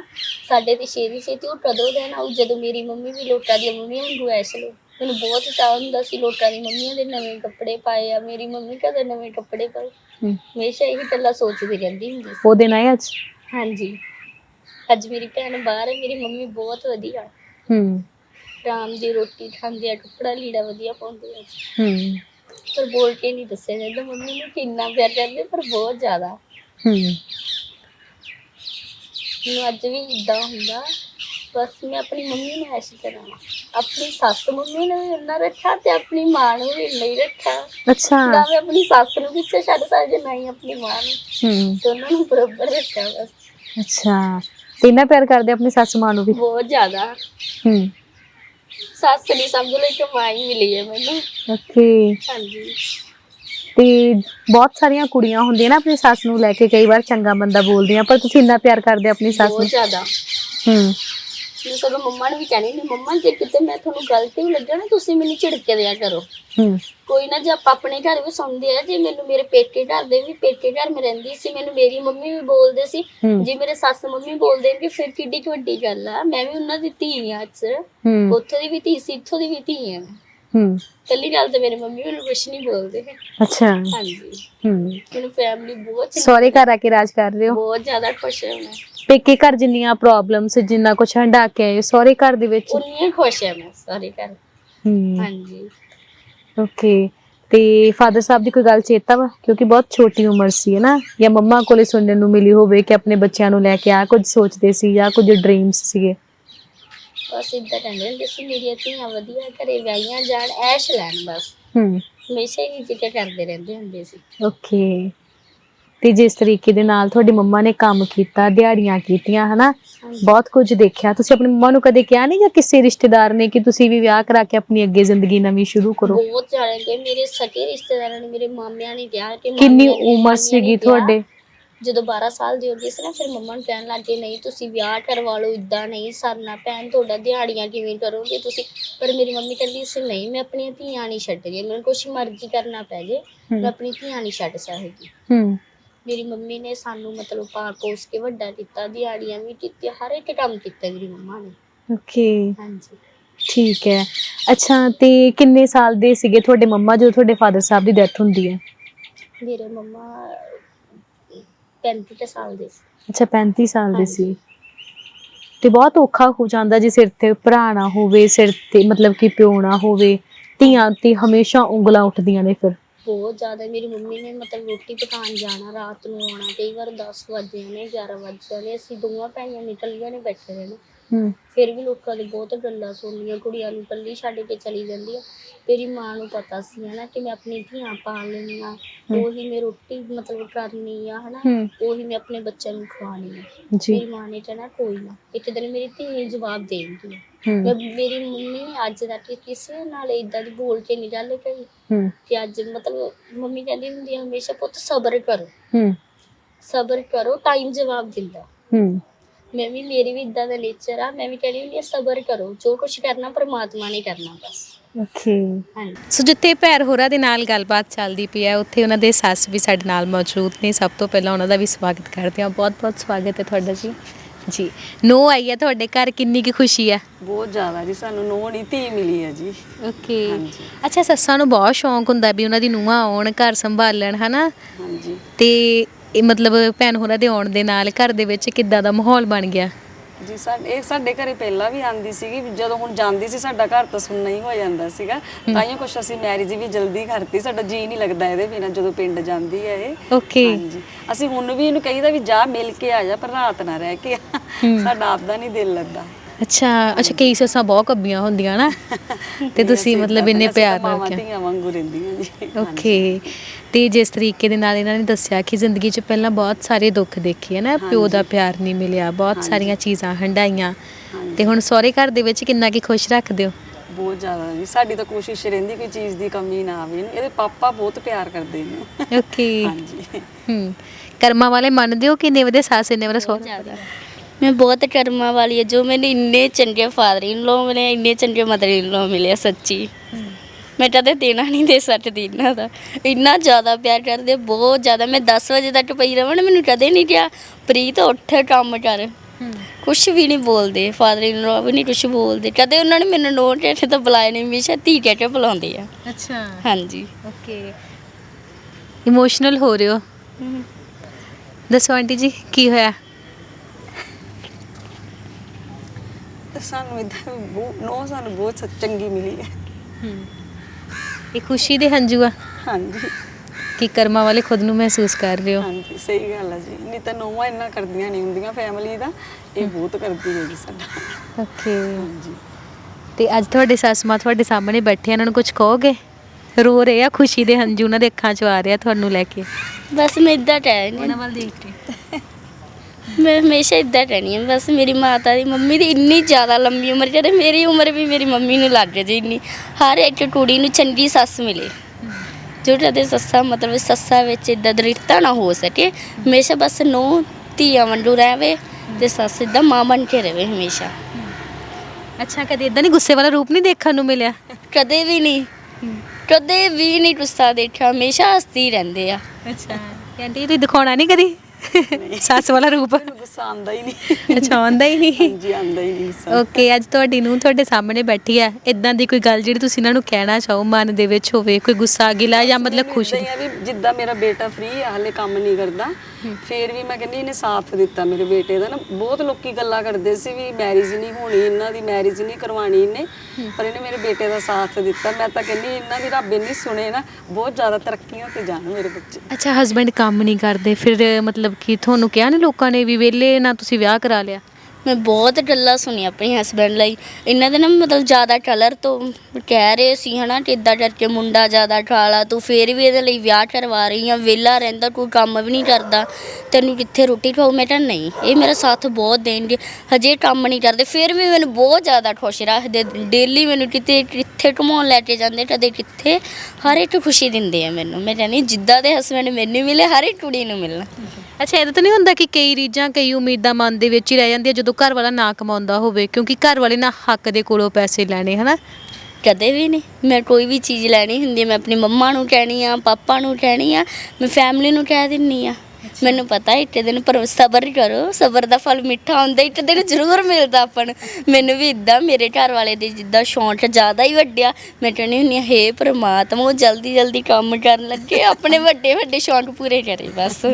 ਸਾਡੇ ਤੇ ਛੇਤੀ ਛੇਤੀ ਉਹ ਕਦੋਂ ਦੇਣ ਆਊ ਜਦੋਂ ਮੇਰੀ ਮੰਮੀ ਵੀ ਲੋਕਾਂ ਦੀ ਮੰਮੀ ਵਾਂਗੂ ਐਸ਼ ਲੋ ਮੈਨੂੰ ਬਹੁਤ ਚਾਅ ਹੁੰਦਾ ਸੀ ਲੋਕਾਂ ਦੀ ਮੰਮੀਆਂ ਦੇ ਨਵੇਂ ਕੱਪੜੇ ਪਾਏ ਆ ਮੇਰੀ ਮੰਮੀ ਕਦੇ ਨਵੇਂ ਕੱਪੜੇ ਪਾਏ। ਹੂੰ। ਹਮੇਸ਼ਾ ਇਹੀ ਗੱਲਾਂ ਸੋਚਦੀ ਰਹਿੰਦੀ ਹੁੰਦੀ ਸੀ। ਉਹ ਦਿਨ ਆਏ ਅੱਜ? ਹਾਂਜੀ। ਅੱਜ ਮੇਰੀ ਭੈਣ ਬਾਹਰ ਹੈ ਮੇਰੀ ਮੰਮੀ ਬਹੁਤ ਵਧੀਆ। ਹੂੰ। ਆਰਾਮ ਦੀ ਰੋਟੀ ਖਾਂਦੇ ਆ ਕੱਪੜਾ ਲੀੜਾ ਵਧੀਆ ਪਾਉਂਦੇ ਆ। ਹੂੰ। ਪਰ ਬੋਲ ਕੇ ਨਹੀਂ ਦੱਸਿਆ ਜਾਂਦਾ ਮੰਮੀ ਨੂੰ ਕਿੰਨਾ ਪਿਆਰ ਕਰਦੇ ਪਰ ਬਹੁਤ ਜ਼ਿਆਦਾ। ਹੂੰ। ਮੈਨੂੰ ਅੱਜ ਵੀ ਇਦਾਂ ਹੁੰਦਾ ਬਸ ਮੈਂ ਆਪਣੀ ਮੰਮੀ ਨੂੰ ਐਸ਼ ਕਰਾਂ ਆਪਣੀ ਸੱਸ ਮੰਮੀ ਨੂੰ ਵੀ ਇੰਨਾ ਰੱਖਾਂ ਤੇ ਆਪਣੀ ਮਾਂ ਨੂੰ ਵੀ ਇੰਨਾ ਹੀ ਰੱਖਾਂ। ਅੱਛਾ। ਨਾ ਮੈਂ ਆਪਣੀ ਸੱਸ ਨੂੰ ਪਿੱਛੇ ਛੱਡ ਸਕਦੀ ਨਹੀਂ ਆਪਣੀ ਮਾਂ ਨੂੰ। ਹੂੰ। ਦੋਨਾਂ ਨੂੰ ਬਰਾਬਰ ਰੱਖਾਂ ਬਸ। ਅੱਛਾ। ਤੇ ਇੰਨਾ ਪਿਆਰ ਕਰਦੇ ਆਪਣੀ ਸੱਸ ਮਾਂ ਨੂੰ ਵੀ? ਬਹੁਤ ਜ਼ਿਆਦਾ। ਹੂੰ। ਸੱਸ ਨਹੀਂ ਸਮਝ ਲਓ ਕਿ ਮਾਂ ਹੀ ਮਿਲੀ ਹੈ ਮੈਨੂੰ। ਓਕੇ। ਹਾਂਜੀ। ਤੇ ਬਹੁਤ ਸਾਰੀਆਂ ਕੁੜੀਆਂ ਹੁੰਦੀਆਂ ਨਾ ਆਪਣੀ ਸੱਸ ਨੂੰ ਲੈ ਕੇ ਕਈ ਵਾਰ ਚੰਗਾ ਮੰਦਾ ਬੋਲਦੀਆਂ ਪਰ ਤੁਸੀਂ ਇੰਨਾ ਪਿਆਰ ਕਰਦੇ ਆਪਣੀ ਸੱਸ ਬਹੁਤ ਨੂੰ? ਜ਼ਿਆਦਾ। ਹੂੰ। ਮੈਂ ਸਗੋਂ ਮੰਮਾ ਨੂੰ ਵੀ ਨਹੀਂ ਮੰਮਾ ਜੇ ਕਿਤੇ ਮੈਂ ਤੁਹਾਨੂੰ ਗਲਤੀ ਵੀ ਲੱਗੇ ਨਾ ਤੁਸੀਂ ਮੈਨੂੰ ਝਿੜਕ ਦਿਆ ਕਰੋ। ਹੂੰ। ਕੋਈ ਨਾ ਜੇ ਆਪਾਂ ਆਪਣੇ ਘਰ ਵੀ ਸੁਣਦੇ ਆ ਜੇ ਮੈਨੂੰ ਮੇਰੇ ਪੇਕੇ ਘਰ ਦੇ ਵੀ ਪੇਕੇ ਘਰ ਮੈਂ ਰਹਿੰਦੀ ਸੀ ਮੈਨੂੰ ਮੇਰੀ ਮੰਮੀ ਵੀ ਬੋਲਦੇ ਸੀ ਹੂੰ। ਜੇ ਮੇਰੇ ਸੱਸ ਮੰਮੀ ਬੋਲਦੇ ਨੇ ਫਿਰ ਕਿੱਡੀ ਕੁ ਵੱਡੀ ਗੱਲ ਆ ਮੈਂ ਵੀ ਉਹਨਾਂ ਦੀ ਧੀ ਆ ਅੱਜ। ਹੂੰ। ਉੱਥੋਂ ਦੀ ਵੀ ਧੀ ਸੀ ਇੱਥੋਂ ਦੀ ਵੀ ਧੀ ਆ। ਹੂੰ। ਪਹਿਲੀ ਗੱਲ ਤੇ ਮੇਰੇ ਮੰਮੀ ਮੈਨੂੰ ਕੁਛ ਨਹੀਂ ਬੋਲਦੇ। ਅੱਛਾ। ਹਾਂਜੀ। ਹੂੰ। ਮੈਨੂੰ ਫੈਮਿਲੀ ਬਹੁਤ ਚੰਗੀ- ਸਹੁਰੇ ਘਰ ਆ ਕੇ ਰਾਜ ਕਰ ਰਹੇ ਹੋ। ਬਹੁਤ ਜ਼ਿਆਦਾ ਖੁਸ਼ ਹਾਂ ਮੈਂ। ਪੇਕੇ ਘਰ ਜਿੰਨੀਆਂ ਪ੍ਰੋਬਲਮਸ ਜਿੰਨਾ ਕੁਛ ਹੰਡਾ ਕੇ ਆਏ ਸਹੁਰੇ ਘਰ ਦੇ ਵਿੱਚ। ਉਨੀ ਖੁਸ਼ ਹਾਂ ਮੈਂ ਸਾਰੇ ਘਰ। ਹੂੰ। ਹਾਂਜੀ। ਓਕੇ। ਤੇ ਫਾਦਰ ਸਾਹਿਬ ਦੀ ਕੋਈ ਗੱਲ ਚੇਤਾ ਵਾ? ਕਿਉਂਕਿ ਬਹੁਤ ਛੋਟੀ ਉਮਰ ਸੀ ਹੈ ਨਾ? ਜਾਂ ਮੰਮਾ ਕੋਲੇ ਸੁਣਨ ਨੂੰ ਮਿਲੀ ਹੋਵੇ ਕਿ ਆਪਣੇ ਬੱਚਿਆਂ ਨੂੰ ਲੈ ਕੇ ਆ ਕੁਝ ਸੋਚਦੇ ਸੀ ਜਾਂ ਕੁਝ ਡ੍ਰੀਮਸ ਸੀਗੇ। ਬਸ ਇਦਾਂ ਕਹਿੰਦੇ ਹੁੰਦੇ ਸੀ ਮੇਰੀਆਂ ਧੀਆਂ ਵਧੀਆ ਘਰੇ ਵਿਆਹੀਆਂ ਜਾਣ ਐਸ਼ ਲੈਣ ਬਸ। ਹੂੰ। ਹਮੇਸ਼ਾ ਹੀ ਜ਼ਿਕਰ ਕਰਦੇ ਰਹਿੰਦੇ ਹੁੰਦੇ ਸੀ। ਓਕੇ। ਤੇ ਜਿਸ ਤਰੀਕੇ ਦੇ ਨਾਲ ਤੁਹਾਡੀ ਮੰਮਾ ਨੇ ਕੰਮ ਕੀਤਾ ਦਿਹਾੜੀਆਂ ਕੀਤੀਆਂ ਹਨਾ? ਹਾਂਜੀ। ਬਹੁਤ ਕੁਝ ਦੇਖਿਆ। ਤੁਸੀਂ ਆਪਣੀ ਮੰਮਾ ਨੂੰ ਕਦੇ ਕਿਹਾ ਨਹੀਂ ਜਾਂ ਕਿਸੇ ਰਿਸ਼ਤੇਦਾਰ ਨੇ ਕਿ ਤੁਸੀਂ ਵੀ ਵਿਆਹ ਕਰਾ ਕੇ ਆਪਣੀ ਅੱਗੇ ਜ਼ਿੰਦਗੀ ਨਵੀਂ ਸ਼ੁਰੂ ਕਰੋ? ਬਹੁਤ ਜ਼ਿਆਦਾ ਕਿ ਮੇਰੇ ਸਕੇ ਰਿਸ਼ਤੇਦਾਰਾਂ ਨੇ ਮੇਰੇ ਮਾਮਿਆਂ ਨੇ ਕਿਹਾ ਕਿ ਕਿੰਨੀ ਮਾਮਿਆਂ ਨੇ- ਉਮਰ ਮਾਮਿਆਂ ਸੀਗੀ ਕਿਹਾ। ਤੁਹਾਡੇ? ਜਦੋਂ 12 ਸਾਲ ਦੀ ਹੋ ਗਈ ਸੀ ਨਾ ਫਿਰ ਮੰਮਾ ਨੂੰ ਕਹਿਣ ਲੱਗ ਨਹੀਂ ਤੁਸੀਂ ਵਿਆਹ ਕਰਵਾ ਲਓ ਇਦਾਂ ਨਹੀਂ ਸਰਨਾ ਭੈਣ ਤੁਹਾਡਾ ਦਿਹਾੜੀਆਂ ਕਿਵੇਂ ਕਰੋਗੇ ਤੁਸੀਂ? ਪਰ ਮੇਰੀ ਮੰਮੀ ਕਹਿੰਦੀ ਸੀ ਨਹੀਂ ਮੈਂ ਆਪਣੀਆਂ ਧੀਆਂ ਨਹੀਂ ਛੱਡਦੀ ਮੈਨੂੰ ਕੁਛ ਮਰਜ਼ੀ ਕਰਨਾ ਪੈ ਜੇ ਮੈਂ ਆਪਣੀ ਧੀਆਂ ਨਹੀਂ ਛੱਡ ਸਕਦੀ। ਹੂੰ। ਮੇਰੀ ਮੰਮੀ ਨੇ ਸਾਨੂੰ ਮਤਲਬ ਪਾਲ ਪੋਸ ਕੇ ਵੱਡਾ ਕੀਤਾ ਦਿਹਾੜੀਆਂ ਵੀ ਕੀਤੀਆਂ ਹਰ ਇੱਕ ਕੰਮ ਕੀਤਾ ਮੇਰੀ ਮੰਮਾ ਨੇ। ਓਕੇ। ਹਾਂਜੀ। ਠੀਕ ਹੈ। ਅੱਛਾ ਤੇ ਕਿੰਨੇ ਸਾਲ ਦੇ ਸੀਗੇ ਤੁਹਾਡੇ ਮੰਮਾ ਜਦੋਂ ਤੁਹਾਡੇ ਫਾਦਰ ਸਾਹਿਬ ਦੀ ਡੈਥ ਹੁੰਦੀ ਹੈ? ਮੇਰੇ ਮੰਮਾ 35 ਕੁ ਸਾਲ ਦੇ ਸੀ। ਅੱਛਾ 35 ਸਾਲ ਦੇ। ਸੀ। ਤੇ ਬਹੁਤ ਔਖਾ ਹੋ ਜਾਂਦਾ ਜੇ ਸਿਰ ਤੇ ਭਰਾ ਨਾ ਹੋਵੇ ਸਿਰ ਤੇ ਮਤਲਬ ਕਿ ਪਿਓ ਨਾ ਹੋਵੇ ਧੀਆਂ ਤੇ ਹਮੇਸ਼ਾ ਉਂਗਲਾਂ ਉੱਠਦੀਆਂ ਨੇ ਫਿਰ। ਬਹੁਤ ਜ਼ਿਆਦਾ ਮੇਰੀ ਮੰਮੀ ਨੇ ਮਤਲਬ ਰੋਟੀ ਪਕਾਉਣ ਜਾਣਾ ਰਾਤ ਨੂੰ ਆਉਣਾ ਕਈ ਵਾਰ 10 ਵਜੇ ਨੇ 11 ਵਜੇ ਨੇ ਅਸੀਂ ਦੋਵਾਂ ਭੈਣਾਂ ਨਿਕਲੀਆਂ ਨੇ ਬੈਠੇ ਰਹਿਣਾ। ਹੂੰ। ਫਿਰ ਵੀ ਲੋਕਾਂ ਦੀ ਬਹੁਤ ਗੱਲਾਂ ਸੁਣਨੀਆਂ ਕੁੜੀਆਂ ਨੂੰ ਇਕੱਲੀ ਛੱਡ ਕੇ ਚਲੀ ਜਾਂਦੀ ਆ। ਮੇਰੀ ਮਾਂ ਨੂੰ ਪਤਾ ਸੀ ਹਨਾ ਕਿ ਮੈਂ ਆਪਣੀ ਧੀਆਂ ਪਾਲ ਲੈਣੀਆਂ ਉਹੀ ਮੈਂ ਰੋਟੀ ਮਤਲਬ ਕਰਨੀ ਆ ਹਨਾ ਹੂੰ। ਉਹੀ ਮੈਂ ਆਪਣੇ ਬੱਚਿਆਂ ਨੂੰ ਖਵਾਉਣੀ ਆ। ਜੀ। ਮੇਰੀ ਮਾਂ ਨੇ ਕਹਿਣਾ ਕੋਈ ਨਾ ਇੱਕ ਦਿਨ ਮੇਰੀ ਧੀ ਜਵਾਬ ਦੇਣਗੀ ਹੂੰ। ਮੈਂ ਮੇਰੀ ਮੰਮੀ ਨੇ ਅੱਜ ਤੱਕ ਕਿਸੇ ਨਾਲ ਇਦਾਂ ਦੀ ਬੋਲ ਕੇ ਨਹੀਂ ਗੱਲ ਕਹੀ। ਹੂੰ। ਕਿ ਅੱਜ ਮਤਲਬ ਮੰਮੀ ਕਹਿੰਦੀ ਹੁੰਦੀ ਆ ਹਮੇਸ਼ਾ ਪੁੱਤ ਸਬਰ ਕਰੋ। ਹੂੰ। ਸਬਰ ਕਰੋ ਟਾਈਮ ਜਵਾਬ ਦਿੰਦਾ। ਹੂੰ। ਮੈਂ ਵੀ ਮੇਰੀ ਵੀ ਇਦਾਂ ਦਾ ਨੇਚਰ ਆ। ਮੈਂ ਵੀ ਕਹਿੰਦੀ ਹੁੰਦੀ ਆ ਸਬਰ ਕਰੋ। ਜੋ ਕੁਝ ਕਰਨਾ ਪਰਮਾਤਮਾ ਨੇ ਕਰਨਾ ਬਸ। ਓਕੇ ਹਾਂਜੀ। ਸੋ ਜਿੱਥੇ ਭੈਰ ਹੋਰਾਂ ਦੇ ਨਾਲ ਗੱਲਬਾਤ ਚੱਲਦੀ ਪਈ ਹੈ ਉੱਥੇ ਉਹਨਾਂ ਦੇ ਸੱਸ ਵੀ ਸਾਡੇ ਨਾਲ ਮੌਜੂਦ ਨੇ। ਸਭ ਤੋਂ ਪਹਿਲਾਂ ਉਹਨਾਂ ਦਾ ਵੀ ਸਵਾਗਤ ਕਰਦੇ ਹਾਂ। ਬਹੁਤ ਬਹੁਤ ਸਵਾਗਤ ਹੈ ਤੁਹਾਡਾ ਜੀ। ਜੀ। ਨੋ ਆਈ ਹੈ ਤੁਹਾਡੇ ਘਰ ਕਿੰਨੀ ਕੀ ਖੁਸ਼ੀ ਹੈ? ਬਹੁਤ ਜ਼ਿਆਦਾ ਜੀ। ਸਾਨੂੰ ਨੂੰਹ ਨਹੀਂ ਧੀ ਮਿਲੀ ਹੈ ਜੀ। ਓਕੇ। ਹਾਂਜੀ। ਅੱਛਾ ਸੱਸਾਂ ਨੂੰ ਬਹੁਤ ਸ਼ੌਂਕ ਹੁੰਦਾ ਵੀ ਉਹਨਾਂ ਦੀ ਨੂੰਹਾਂ ਆਉਣ ਘਰ ਸੰਭਾਲਣ ਹਨਾ? ਹਾਂਜੀ। ਤੇ ਇਹ ਮਤਲਬ ਭੈਣ ਹੋਰਾਂ ਦੇ ਆਉਣ ਦੇ ਨਾਲ ਘਰ ਦੇ ਵਿੱਚ ਕਿੱਦਾਂ ਦਾ ਮਾਹੌਲ ਬਣ ਗਿਆ? ਜੀ ਸਾਡੇ ਇਹ ਸਾਡੇ ਘਰੇ ਪਹਿਲਾਂ ਵੀ ਆਂਦੀ ਸੀਗੀ ਜਦੋਂ ਹੁਣ ਜਾਂਦੀ ਸੀ ਸਾਡਾ ਘਰ ਤਾਂ ਸੁੰਨਾ ਹੀ ਹੋ ਜਾਂਦਾ ਸੀਗਾ। ਤਾਈਓ ਕੁਛ ਅਸੀਂ ਮੈਰਿਜ ਵੀ ਜਲਦੀ ਕਰਤੀ ਸਾਡਾ ਜੀ ਨਹੀਂ ਲੱਗਦਾ ਇਹਦੇ ਬਿਨਾਂ ਜਦੋਂ ਪਿੰਡ ਜਾਂਦੀ ਹੈ ਇਹ। ਓਕੇ ਹਾਂਜੀ। ਅਸੀਂ ਹੁਣ ਵੀ ਇਹਨੂੰ ਕਹੀਦਾ ਵੀ ਜਾ ਮਿਲ ਕੇ ਆ ਜਾ ਪਰ ਰਾਤ ਨਾ ਰਹਿ ਕੇ ਆ। ਸਾਡਾ ਆਪਦਾ ਨਹੀਂ ਦਿਲ ਲੱਗਦਾ। ਅੱਛਾ ਅੱਛਾ ਕਈ ਸੱਸਾਂ ਬਹੁਤ ਕੱਬੀਆਂ ਹੁੰਦੀਆਂ ਨਾ। ਤੇ ਤੁਸੀਂ ਮਤਲਬ ਇੰਨੇ ਪਿਆਰ ਨਾਲ ਰੱਖਿਆ ਧੀਆਂ ਵਾਂਗੂ ਰਹਿੰਦੀਆਂ ਜੀ। ਓਕੇ ਤੇ ਜਿਸ ਤਰੀਕੇ ਦੇ ਨਾਲ ਇਹਨਾਂ ਨੇ ਦੱਸਿਆ ਕਿ ਜ਼ਿੰਦਗੀ 'ਚ ਪਹਿਲਾਂ ਬਹੁਤ ਸਾਰੇ ਦੁੱਖ ਦੇਖੇ ਹੈ ਨਾ ਪਿਓ ਦਾ ਪਿਆਰ ਨਹੀਂ ਮਿਲਿਆ ਬਹੁਤ ਸਾਰੀਆਂ ਚੀਜ਼ਾਂ ਹੰਡਾਈਆਂ ਤੇ ਹੁਣ ਸਹੁਰੇ ਘਰ ਦੇ ਵਿੱਚ ਕਿੰਨਾ ਕੀ ਖੁਸ਼ ਰੱਖਦੇ ਹੋ? ਬਹੁਤ ਜ਼ਿਆਦਾ ਜੀ ਸਾਡੀ ਤਾਂ ਕੋਸ਼ਿਸ਼ ਰਹਿੰਦੀ ਕੋਈ ਚੀਜ਼ ਦੀ ਕਮੀ ਨਾ ਆਵੇ ਇਹਦੇ ਪਾਪਾ ਬਹੁਤ ਪਿਆਰ ਕਰਦੇ ਨੇ। ਓਕੇ। ਹਾਂਜੀ। ਹੂੰ ਕਰਮਾਂ ਵਾਲੇ ਮੰਨਦੇ ਹੋ ਕਿ ਨਿਵਦੇ ਸੱਸ ਨੇ ਵਾਲਾ ਸਹੁਰਾ? ਮੈਂ ਬਹੁਤ ਕਰਮਾਂ ਵਾਲੀ ਹੈ ਜੋ ਮੈਨੂੰ ਇੰਨੇ ਚੰਗੇ ਫਾਦਰ ਇਨ ਲੋ ਮਿਲੇ ਇੰਨੇ ਚੰਗੇ ਮਦਰ ਇਨ ਲੋ ਮਿਲੇ ਸੱਚੀ। ਮੈਂ ਕਦੇ ਦੇਣਾ ਨਹੀਂ ਦੇ ਸਕਦੀ ਇਹਨਾਂ ਦਾ। ਇੰਨਾ ਜ਼ਿਆਦਾ ਪਿਆਰ ਕਰਦੇ ਬਹੁਤ ਜ਼ਿਆਦਾ। ਮੈਂ 10 ਵਜੇ ਤੱਕ ਪਈ ਰਵਾਂ ਨਾ ਮੈਨੂੰ ਕਦੇ ਨਹੀਂ ਕਿਹਾ ਪ੍ਰੀਤ ਉੱਠ ਕੰਮ ਕਰ। ਹੂੰ। ਕੁਝ ਵੀ ਨਹੀਂ ਬੋਲਦੇ ਫਾਦਰ ਇਨ ਲੋ ਵੀ ਨਹੀਂ ਕੁਝ ਬੋਲਦੇ। ਕਦੇ ਉਹਨਾਂ ਨੇ ਮੈਨੂੰ ਨੋਟ ਇੱਥੇ ਤਾਂ ਬੁਲਾਇਆ ਨਹੀਂ ਹਮੇਸ਼ਾ ਧੀ ਕਹਿ ਕੇ ਬੁਲਾਉਂਦੇ ਆ। ਅੱਛਾ। ਹਾਂਜੀ। ਓਕੇ। ਇਮੋਸ਼ਨਲ ਹੋ ਰਹੇ ਹੋ। ਦੱਸੋ ਆਂਟੀ ਜੀ ਕੀ ਹੋਇਆ? ਤੇ ਸਾਨੂੰ ਇਦਾਂ ਨੋ ਸਾਨੂੰ ਬਹੁਤ ਚੰਗੀ ਮਿਲੀ ਹੈ। ਹੂੰ। ਇਹ ਖੁਸ਼ੀ ਦੇ ਹੰਝੂ ਆ ਹਾਂਜੀ। ਕਿ ਕਰਮਾਂ ਵਾਲੇ ਖੁਦ ਨੂੰ ਮਹਿਸੂਸ ਕਰ ਰਹੇ ਹੋ। ਹਾਂਜੀ ਸਹੀ ਗੱਲ ਹੈ ਜੀ। ਨਹੀਂ ਤਾਂ ਨੋਵਾਂ ਇੰਨਾ ਕਰਦੀਆਂ ਨਹੀਂ ਹੁੰਦੀਆਂ ਫੈਮਿਲੀ ਦਾ। ਇਹ ਬਹੁਤ ਕਰਦੀ ਹੈ ਜੀ ਸਾਡਾ। ਓਕੇ। ਹਾਂਜੀ। ਤੇ ਅੱਜ ਤੁਹਾਡੇ ਸੱਸ ਮਾਂ ਤੁਹਾਡੇ ਸਾਹਮਣੇ ਬੈਠੇ ਇਹਨਾਂ ਨੂੰ ਕੁਝ ਕਹੋਗੇ? ਰੋ ਰਹੇ ਆ ਖੁਸ਼ੀ ਦੇ ਹੰਝੂ ਉਹਨਾਂ ਦੇ ਅੱਖਾਂ 'ਚ ਆ ਰਹੇ ਆ ਤੁਹਾਨੂੰ ਲੈ ਕੇ। ਬਸ ਮੈਂ ਇਦਾਂ ਟਹਿ ਨਹੀਂ ਵੱਲ ਦੇਖ ਕੇ। ਮੈਂ ਹਮੇਸ਼ਾ ਇਦਾਂ ਰਹਿਣੀ ਹਾਂ ਬਸ ਮੇਰੀ ਮਾਤਾ ਦੀ ਮੰਮੀ ਦੀ ਇੰਨੀ ਜ਼ਿਆਦਾ ਲੰਮੀ ਉਮਰ ਜਿਹੜੇ ਮੇਰੀ ਉਮਰ ਵੀ ਮੇਰੀ ਮੰਮੀ ਨੂੰ ਲੱਗ ਜੇ ਇੰਨੀ। ਹਰ ਇੱਕ ਕੁੜੀ ਨੂੰ ਚੰਗੀ ਸੱਸ ਮਿਲੇ। ਜੋ ਕਦੇ ਸੱਸਾਂ ਮਤਲਬ ਸੱਸਾਂ ਵਿੱਚ ਇਦਾਂ ਦਰਿਕਤਾ ਨਾ ਹੋ ਸਕੇ ਹਮੇਸ਼ਾ ਬਸ ਨੋ ਧੀਆਂ ਵਾਂਗੂ ਰਹੇ ਤੇ ਸੱਸ ਇਦਾਂ ਮਾਂ ਬਣ ਕੇ ਰਹੇ ਹਮੇਸ਼ਾ। ਅੱਛਾ ਕਦੇ ਇਦਾਂ ਨਹੀਂ ਗੁੱਸੇ ਵਾਲਾ ਰੂਪ ਨਹੀਂ ਦੇਖਣ ਨੂੰ ਮਿਲਿਆ? ਕਦੇ ਵੀ ਨਹੀਂ ਕਦੇ ਵੀ ਨਹੀਂ ਗੁੱਸਾ ਦੇਖਿਆ ਹਮੇਸ਼ਾ ਹੱਸਦੀ ਰਹਿੰਦੇ ਆ। ਅੱਛਾ ਆਂਟੀ ਤੁਸੀਂ ਦਿਖਾਉਣਾ ਨਹੀਂ ਕਦੀ? ਸੱਸ ਵਾਲਾ ਰੂਪ। ਗੁੱਸਾ ਆਉਂਦਾ ਹੀ ਨਹੀਂ। ਅੱਛਾ ਆਉਂਦਾ ਹੀ ਨਹੀਂ। ਹਾਂਜੀ ਆਉਂਦਾ ਹੀ ਨਹੀਂ ਗੁੱਸਾ ਓਕੇ ਅੱਜ ਤੁਹਾਡੀ ਨੂੰ ਤੁਹਾਡੇ ਸਾਹਮਣੇ ਬੈਠੀ ਹੈ ਇਦਾਂ ਦੀ ਕੋਈ ਗੱਲ ਜਿਹੜੀ ਤੁਸੀਂ ਇਹਨਾਂ ਨੂੰ ਕਹਿਣਾ ਚਾਹੋ ਮਨ ਦੇ ਵਿੱਚ ਹੋਵੇ ਕੋਈ ਗੁੱਸਾ ਗਿਲਾ ਜਾਂ ਮਤਲਬ ਖੁਸ਼ੀ ਆ ਵੀ ਜਿੱਦਾਂ ਮੇਰਾ ਬੇਟਾ ਫ੍ਰੀ ਆ ਹਲੇ ਕੰਮ ਨਹੀਂ ਕਰਦਾ ਫੇਰ ਵੀ ਮੈਂ ਕਹਿੰਦੀ ਇਹਨੇ ਸਾਥ ਦਿੱਤਾ ਮੇਰੇ ਬੇਟੇ ਦਾ ਨਾ। ਬਹੁਤ ਲੋਕੀ ਗੱਲਾਂ ਕਰਦੇ ਸੀ ਵੀ ਮੈਰਿਜ ਨਹੀਂ ਹੋਣੀ, ਇਹਨਾਂ ਦੀ ਮੈਰਿਜ ਨਹੀਂ ਕਰਵਾਣੀ ਇਹਨੇ, ਪਰ ਇਹਨੇ ਮੇਰੇ ਬੇਟੇ ਦਾ ਸਾਥ ਦਿੱਤਾ। ਮੈਂ ਤਾਂ ਕਹਿੰਦੀ ਇਹਨਾਂ ਦੀ ਰੱਬ ਇੰਨੀ ਸੁਣੇ ਨਾ, ਬਹੁਤ ਜ਼ਿਆਦਾ ਤਰੱਕੀਆਂ ਤੇ ਜਾਣ ਮੇਰੇ ਬੱਚੇ। ਅੱਛਾ ਹਸਬੰਡ ਕੰਮ ਨਹੀਂ ਕਰਦੇ, ਫਿਰ ਮਤਲਬ ਕਿ ਤੁਹਾਨੂੰ ਕਿਹਾ ਨੇ ਲੋਕਾਂ ਨੇ ਵੀ ਵਿਹਲੇ ਨਾ ਤੁਸੀਂ ਵਿਆਹ ਕਰਾ ਲਿਆ? ਮੈਂ ਬਹੁਤ ਗੱਲਾਂ ਸੁਣੀ ਆਪਣੇ ਹਸਬੰਡ ਲਈ। ਇਹਨਾਂ ਦੇ ਨਾ ਮਤਲਬ ਜ਼ਿਆਦਾ ਕਲਰ ਤੋਂ ਕਹਿ ਰਹੇ ਸੀ ਹਨਾ ਕਿ ਇਦਾਂ ਕਰਕੇ ਮੁੰਡਾ ਜ਼ਿਆਦਾ ਠਾਲਾ ਤੂੰ ਫੇਰ ਵੀ ਇਹਦੇ ਲਈ ਵਿਆਹ ਕਰਵਾ ਰਹੀ ਆ, ਵਿਹਲਾ ਰਹਿੰਦਾ, ਕੋਈ ਕੰਮ ਵੀ ਨਹੀਂ ਕਰਦਾ, ਤੈਨੂੰ ਕਿੱਥੇ ਰੋਟੀ ਖਾਓ ਮੈਂ ਕਿਹਾ ਨਹੀਂ, ਇਹ ਮੇਰਾ ਸਾਥ ਬਹੁਤ ਦੇਣਗੇ, ਹਜੇ ਕੰਮ ਨਹੀਂ ਕਰਦੇ, ਫਿਰ ਵੀ ਮੈਨੂੰ ਬਹੁਤ ਜ਼ਿਆਦਾ ਖੁਸ਼ ਰੱਖਦੇ ਡੇਲੀ ਮੈਨੂੰ ਕਿਤੇ ਕਿੱਥੇ ਘੁਮਾਉਣ ਲੈ ਕੇ ਜਾਂਦੇ, ਕਦੇ ਕਿੱਥੇ, ਹਰ ਇੱਕ ਖੁਸ਼ੀ ਦਿੰਦੇ ਆ ਮੈਨੂੰ। ਮੈਂ ਕਹਿੰਦੀ, ਜਿੱਦਾਂ ਦੇ ਹਸਬੰਡ ਮੈਨੂੰ ਮਿਲੇ, ਹਰ ਇੱਕ ਕੁੜੀ ਨੂੰ ਮਿਲਣਾ। ਅੱਛਾ, ਇਹਦਾ ਤਾਂ ਨਹੀਂ ਹੁੰਦਾ ਕਿ ਕਈ ਰੀਜ਼ਾਂ ਕਈ ਉਮੀਦਾਂ ਮਨ ਦੇ ਵਿੱਚ ਹੀ ਰਹਿ ਜਾਂਦੀਆਂ, ਜਦੋਂ ਘਰ ਵਾਲਾ ਨਾ ਕਮਾਉਂਦਾ ਹੋਵੇ ਕਿਉਂਕਿ ਘਰ ਵਾਲੇ ਨਾ ਹੱਕ ਦੇ ਕੋਲੋਂ ਪੈਸੇ ਲੈਣੇ ਹਨਾ? ਕਦੇ ਵੀ ਨਹੀਂ। ਮੈਂ ਕੋਈ ਵੀ ਚੀਜ਼ ਲੈਣੀ ਹੁੰਦੀ ਹੈ, ਮੈਂ ਆਪਣੀ ਮੰਮਾ ਨੂੰ ਕਹਿਣੀ ਆ ਪਾਪਾ ਨੂੰ ਕਹਿਣੀ ਆ ਮੈਂ ਫੈਮਿਲੀ ਨੂੰ ਕਹਿ ਦਿੰਨੀ ਆ। ਮੈਨੂੰ ਪਤਾ ਇੱਕ ਦਿਨ ਪਰ ਸਬਰ ਕਰੋ ਸਬਰ ਦਾ ਫਲ ਮਿੱਠਾ ਹੁੰਦਾ ਇੱਕ ਦਿਨ ਜ਼ਰੂਰ ਮਿਲਦਾ ਆਪਾਂ ਨੂੰ। ਮੈਨੂੰ ਵੀ ਇਦਾਂ ਮੇਰੇ ਘਰ ਵਾਲੇ ਦੇ ਜਿੱਦਾਂ ਸ਼ੌਂਕ ਜ਼ਿਆਦਾ ਹੀ ਵੱਡਿਆ ਮੈਂ ਕਹਿੰਦੀ ਹੁੰਦੀ ਹਾਂ ਪ੍ਰਮਾਤਮਾ ਉਹ ਜਲਦੀ ਜਲਦੀ ਕੰਮ ਕਰਨ ਲੱਗੇ ਆਪਣੇ ਵੱਡੇ ਵੱਡੇ ਸ਼ੌਂਕ ਪੂਰੇ ਕਰੇ ਬਸ।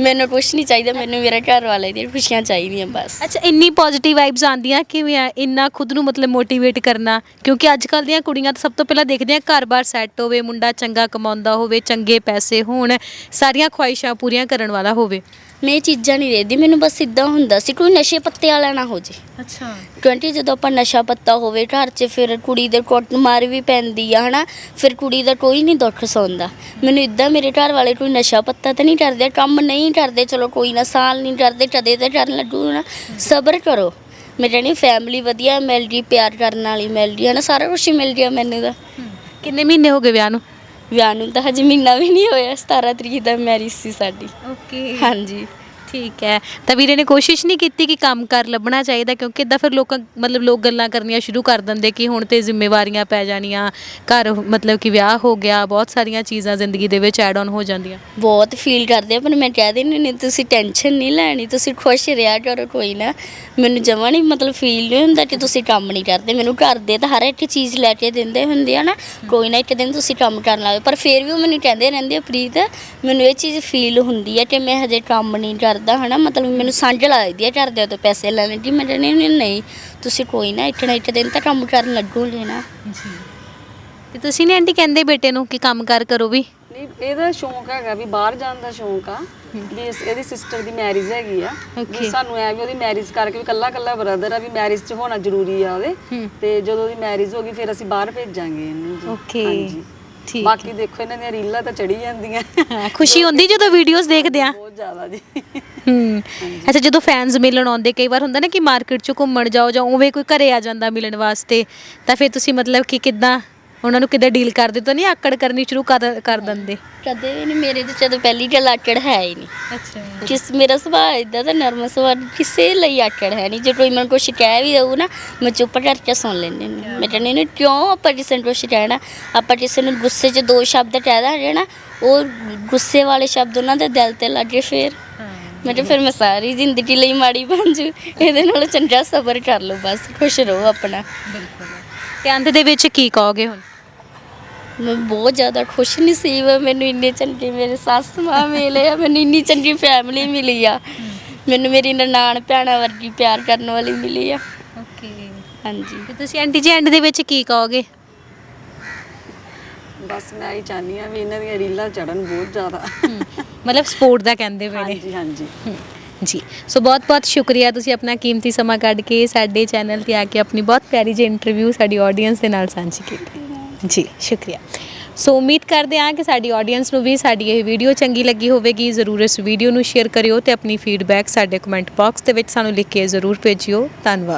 ਮੈਨੂੰ ਕੁਝ ਨਹੀਂ ਚਾਹੀਦਾ ਮੈਨੂੰ ਮੇਰੇ ਘਰ ਵਾਲੇ ਦੀਆਂ ਖੁਸ਼ੀਆਂ ਚਾਹੀਦੀਆਂ ਬਸ। ਅੱਛਾ ਇੰਨੀ ਪੋਜ਼ਿਟਿਵ ਵਾਈਬਸ ਆਉਂਦੀਆਂ ਕਿਵੇਂ ਆ? ਇੰਨਾ ਖੁਦ ਨੂੰ ਮਤਲਬ ਮੋਟੀਵੇਟ ਕਰਨਾ ਕਿਉਂਕਿ ਅੱਜ ਕੱਲ ਦੀਆਂ ਕੁੜੀਆਂ ਤਾਂ ਸਭ ਤੋਂ ਪਹਿਲਾਂ ਦੇਖਦੇ ਆ ਘਰ-ਬਾਰ ਸੈੱਟ ਹੋਵੇ ਮੁੰਡਾ ਚੰਗਾ ਕਮਾਉਂਦਾ ਹੋਵੇ ਚੰਗੇ ਪੈਸੇ ਹੋਣ ਸਾਰੀਆਂ ਖੁਆਇਸ਼ਾਂ ਪੂਰੀਆਂ ਕਰਨ ਵਾਲਾ ਹੋਵੇ। ਮੈਂ ਇਹ ਚੀਜ਼ਾਂ ਨਹੀਂ ਦੇਖਦੀ ਮੈਨੂੰ ਬਸ ਇਦਾਂ ਹੁੰਦਾ ਸੀ ਕੋਈ ਨਸ਼ੇ ਪੱਤੇ ਵਾਲਾ ਨਾ ਹੋ ਜੇ। ਅੱਛਾ। 20 ਜਦੋਂ ਆਪਾਂ ਨਸ਼ਾ ਪੱਤਾ ਹੋਵੇ ਘਰ 'ਚ ਫਿਰ ਕੁੜੀ ਦੇ ਕੁੱਟ ਮਾਰ ਵੀ ਪੈਂਦੀ ਆ ਹਨਾ? ਫਿਰ ਕੁੜੀ ਦਾ ਕੋਈ ਨਹੀਂ ਦੁੱਖ ਸੌਂਦਾ। ਮੈਨੂੰ ਇਦਾਂ ਮੇਰੇ ਘਰ ਵਾਲੇ ਕੋਈ ਨਸ਼ਾ ਪੱਤਾ ਤਾਂ ਨਹੀਂ ਕਰਦੇ ਕੰਮ ਨਹੀਂ ਕਰਦੇ ਚਲੋ ਕੋਈ ਨਾ ਸਾਲ ਨਹੀਂ ਕਰਦੇ ਕਦੇ ਤਾਂ ਕਰਨ ਲੱਗੂ ਨਾ ਸਬਰ ਕਰੋ। ਮੈਂ ਕਹਿੰਦੀ ਫੈਮਿਲੀ ਵਧੀਆ ਮਿਲ ਗਈ ਪਿਆਰ ਕਰਨ ਵਾਲੀ ਮਿਲ ਗਈ ਹਨਾ? ਸਾਰਾ ਕੁਝ ਮਿਲ ਗਿਆ ਮੈਨੂੰ ਤਾਂ। ਕਿੰਨੇ ਮਹੀਨੇ ਹੋ ਗਏ ਵਿਆਹ ਨੂੰ? ਵਿਆਹ ਨੂੰ ਤਾਂ ਹਜੇ ਮਹੀਨਾ ਵੀ ਨਹੀਂ ਹੋਇਆ 17 ਤਰੀਕ ਦਾ ਮੈਰਿਜ ਸੀ ਸਾਡੀ। ਓਕੇ ਹਾਂਜੀ। ਠੀਕ ਹੈ। ਤਾਂ ਵੀਰੇ ਨੇ ਕੋਸ਼ਿਸ਼ ਨਹੀਂ ਕੀਤੀ ਕਿ ਕੰਮ ਕਰ ਲੱਭਣਾ ਚਾਹੀਦਾ ਕਿਉਂਕਿ ਇਦਾਂ ਫਿਰ ਲੋਕਾਂ, ਮਤਲਬ ਲੋਕ ਗੱਲਾਂ ਕਰਨੀਆਂ ਸ਼ੁਰੂ ਕਰ ਦਿੰਦੇ ਕਿ ਹੁਣ ਤੇ ਜ਼ਿੰਮੇਵਾਰੀਆਂ ਪੈ ਜਾਣੀਆਂ, ਘਰ ਮਤਲਬ ਕਿ ਵਿਆਹ ਹੋ ਗਿਆ, ਬਹੁਤ ਸਾਰੀਆਂ ਚੀਜ਼ਾਂ ਜ਼ਿੰਦਗੀ ਦੇ ਵਿੱਚ ਐਡ ਆਨ ਹੋ ਜਾਂਦੀਆਂ। ਬਹੁਤ ਫੀਲ ਕਰਦੇ ਆ, ਪਰ ਮੈਂ ਕਹਿ ਦਿੰਦੀ ਨਹੀਂ ਤੁਸੀਂ ਟੈਨਸ਼ਨ ਨਹੀਂ ਲੈਣੀ, ਤੁਸੀਂ ਖੁਸ਼ ਰਿਹਾ ਕਰੋ ਕੋਈ ਨਾ। ਮੈਨੂੰ ਜਮਾਂ ਨਹੀਂ ਮਤਲਬ ਫੀਲ ਨਹੀਂ ਹੁੰਦਾ ਕਿ ਤੁਸੀਂ ਕੰਮ ਨਹੀਂ ਕਰਦੇ। ਮੈਨੂੰ ਘਰ ਦੇ ਤਾਂ ਹਰ ਇੱਕ ਚੀਜ਼ ਲੈ ਕੇ ਦਿੰਦੇ ਹੁੰਦੇ ਆ ਨਾ, ਕੋਈ ਨਾ ਇੱਕ ਦਿਨ ਤੁਸੀਂ ਕੰਮ ਕਰਨ ਲੱਗੇ ਪਰ ਫਿਰ ਵੀ ਉਹ ਮੈਨੂੰ ਕਹਿੰਦੇ ਰਹਿੰਦੇ ਆ, ਪ੍ਰੀਤ, ਮੈਨੂੰ ਇਹ ਚੀਜ਼ ਫੀਲ ਹੁੰਦੀ ਹੈ ਕਿ ਮੈਂ ਹਜੇ ਕੰਮ ਨਹੀਂ ਕਰ ਕਰਦਾ ਹਨਾ ਮਤਲਬ ਮੈਨੂੰ ਸੰਝ ਲੱਗਦੀ ਹੈ ਘਰਦਿਆਂ ਤੋਂ ਪੈਸੇ ਲੈਣੇ ਦੀ। ਮੈਂ ਕਹਿੰਦੀ ਹੁੰਦੀ ਨਹੀਂ ਤੁਸੀਂ ਕੋਈ ਨਾ ਇੱਕ ਨਾ ਇੱਕ ਦਿਨ ਤਾਂ ਕੰਮ ਕਰਨ ਲੱਗੋਗੇ ਨਾ। ਜੀ। ਤੇ ਤੁਸੀਂ ਨੇ ਆਂਟੀ ਕਹਿੰਦੇ ਬੇਟੇ ਨੂੰ ਕਿ ਕੰਮ ਕਰ ਕਰੋ ਵੀ? ਨਹੀਂ ਇਹਦਾ ਸ਼ੌਂਕ ਹੈਗਾ ਵੀ ਬਾਹਰ ਜਾਣ ਦਾ ਸ਼ੌਂਕ ਆ। ਵੀ ਇਸ- ਇਹਦੀ ਸਿਸਟਰ ਦੀ ਮੈਰਿਜ ਹੈਗੀ ਆ। Okay. ਵੀ ਸਾਨੂੰ ਐ ਵੀ ਉਹਦੀ ਮੈਰਿਜ ਕਰਕੇ ਵੀ ਕੱਲਾ ਕੱਲਾ ਬ੍ਰਦਰ ਆ ਵੀ ਮੈਰਿਜ 'ਚ ਹੋਣਾ ਜ਼ਰੂਰੀ ਆ ਉਹਦੇ। ਹੂੰ। ਤੇ ਜਦੋਂ ਉਹਦੀ ਮੈਰਿਜ ਹੋ ਗਈ ਫਿਰ ਅਸੀਂ ਬਾਹਰ ਭੇਜਾਂਗੇ ਇਹਨੂੰ ਜੀ। Okay. ਹਾਂਜੀ। ਠੀਕ। ਬਾਕੀ ਦੇਖੋ ਇਹਨਾਂ ਦੀਆਂ ਰੀਲਾਂ ਤਾਂ ਚੜੀ ਜਾਂਦੀਆਂ। ਖੁਸ਼ੀ ਹੁੰਦੀ ਜਦੋਂ ਵੀਡੀਓਜ਼ ਦੇਖਦੇ ਆ ਬਹੁਤ ਜ਼ਿਆਦਾ ਜੀ। ਹੂੰ ਅੱਛਾ ਜਦੋਂ ਫੈਨਸ ਮਿਲਣ ਆਉਂਦੇ ਕਈ ਵਾਰ ਹੁੰਦਾ ਨਾ ਕਿ ਮਾਰਕੀਟ 'ਚ ਘੁੰਮਣ ਜਾਓ ਜਾਂ ਉਵੇਂ ਕੋਈ ਘਰੇ ਆ ਜਾਂਦਾ ਮਿਲਣ ਵਾਸਤੇ ਤਾਂ ਫਿਰ ਤੁਸੀਂ ਮਤਲਬ ਕਿ ਕਿੱਦਾਂ ਉਹਨਾਂ ਨੂੰ ਕਿੱਦਾਂ ਡੀਲ ਕਰਦੇ ਤਾਂ ਨਹੀਂ ਆਕੜ ਕਰਨੀ ਸ਼ੁਰੂ ਕਰ ਕਰ ਦਿੰਦੇ। ਕਦੇ ਵੀ ਨਹੀਂ ਮੇਰੇ ਤੇ ਜਦੋਂ ਪਹਿਲੀ ਗੱਲ ਆਕੜ ਹੈ ਹੀ ਨਹੀਂ। ਅੱਛਾ ਕਿਸ ਮੇਰਾ ਸੁਭਾਅ ਇਦਾਂ ਦਾ ਨਰਮ ਸੁਭਾਅ ਕਿਸੇ ਲਈ ਆਕੜ ਹੈ ਨਹੀਂ। ਜੇ ਕੋਈ ਮੈਨੂੰ ਕੁਛ ਕਹਿ ਵੀ ਦਊ ਨਾ ਮੈਂ ਚੁੱਪ ਕਰਕੇ ਸੁਣ ਲੈਂਦੀ ਹਾਂ। ਮੈਂ ਕਹਿੰਦੀ ਨਹੀਂ ਕਿਉਂ ਆਪਾਂ ਕਿਸੇ ਨੂੰ ਕੁਛ ਕਹਿਣਾ? ਆਪਾਂ ਕਿਸੇ ਨੂੰ ਗੁੱਸੇ 'ਚ ਦੋ ਸ਼ਬਦ ਕਹਿ ਦਾਂਗੇ ਨਾ ਉਹ ਗੁੱਸੇ ਵਾਲੇ ਸ਼ਬਦ ਉਹਨਾਂ ਦੇ ਦਿਲ ਤੇ ਲੱਗੇ ਫੇਰ। ਮੈਂ ਕਿਹਾ ਫਿਰ ਮੈਂ ਸਾਰੀ ਜ਼ਿੰਦਗੀ ਲਈ ਮਾੜੀ ਬਣ ਜੂ ਇਹਦੇ ਨਾਲ ਚੰਗਾ ਸਬਰ ਕਰ ਲਓ ਬਸ ਖੁਸ਼ ਰਹੋ ਆਪਣਾ। ਬਿਲਕੁਲ। ਤੇ ਅੰਤ ਦੇ ਵਿੱਚ ਕੀ ਕਹੋਗੇ ਹੁਣ? ਮੈਂ ਬਹੁਤ ਜ਼ਿਆਦਾ ਖੁਸ਼ ਨਸੀਬ ਹਾਂ ਮੈਨੂੰ ਇੰਨੇ ਚੰਗੇ ਮੇਰੇ ਸੱਸ ਮਾਂ ਮਿਲੇ ਆ ਮੈਨੂੰ ਇੰਨੀ ਚੰਗੀ ਫੈਮਿਲੀ ਮਿਲੀ ਆ। ਮੈਨੂੰ ਮੇਰੀ ਨਨਾਣ ਭੈਣਾਂ ਵਰਗੀ ਪਿਆਰ ਕਰਨ ਵਾਲੀ ਮਿਲੀ ਆ। ਓਕੇ। ਹਾਂਜੀ। ਤੇ ਤੁਸੀਂ ਆਂਟੀ ਜੀ ਐਂਡ ਦੇ ਵਿੱਚ ਕੀ ਕਹੋਗੇ? ਬਸ ਮੈਂ ਹੀ ਚਾਹਨੀ ਆ ਵੀ ਇਹਨਾਂ ਦੀਆਂ ਰੀਲਾਂ ਚੜਨ ਬਹੁਤ ਜ਼ਿਆਦਾ। ਮਤਲਬ ਸਪੋਰਟ ਦਾ ਕਹਿੰਦੇ ਪਏ ਨੇ। ਹਾਂਜੀ ਹਾਂਜੀ। ਜੀ। ਸੋ ਬਹੁਤ ਬਹੁਤ ਸ਼ੁਕਰੀਆ ਤੁਸੀਂ ਆਪਣਾ ਕੀਮਤੀ ਸਮਾਂ ਕੱਢ ਕੇ ਸਾਡੇ ਚੈਨਲ ਤੇ ਆ ਕੇ ਆਪਣੀ ਬਹੁਤ ਪਿਆਰੀ ਜਿਹੀ ਇੰਟਰਵਿਊ ਸਾਡੀ ਆਡੀਅנס ਦੇ ਨਾਲ ਸਾਂਝੀ ਕੀਤੀ ਜੀ ਸ਼ੁਕਰੀਆ ਸੋ ਉਮੀਦ ਕਰਦੇ ਹਾਂ ਕਿ ਸਾਡੀ ਆਡੀਅנס ਨੂੰ ਵੀ ਸਾਡੀ ਇਹ ਵੀਡੀਓ ਚੰਗੀ ਲੱਗੀ ਹੋਵੇਗੀ ਜ਼ਰੂਰ ਇਸ ਵੀਡੀਓ ਨੂੰ ਸ਼ੇਅਰ ਕਰਿਓ ਤੇ ਆਪਣੀ ਫੀਡਬੈਕ ਸਾਡੇ ਕਮੈਂਟ ਬਾਕਸ ਦੇ ਵਿੱਚ ਸਾਨੂੰ ਲਿਖ ਕੇ ਜ਼ਰੂਰ ਭੇਜਿਓ ਧੰਨਵਾਦ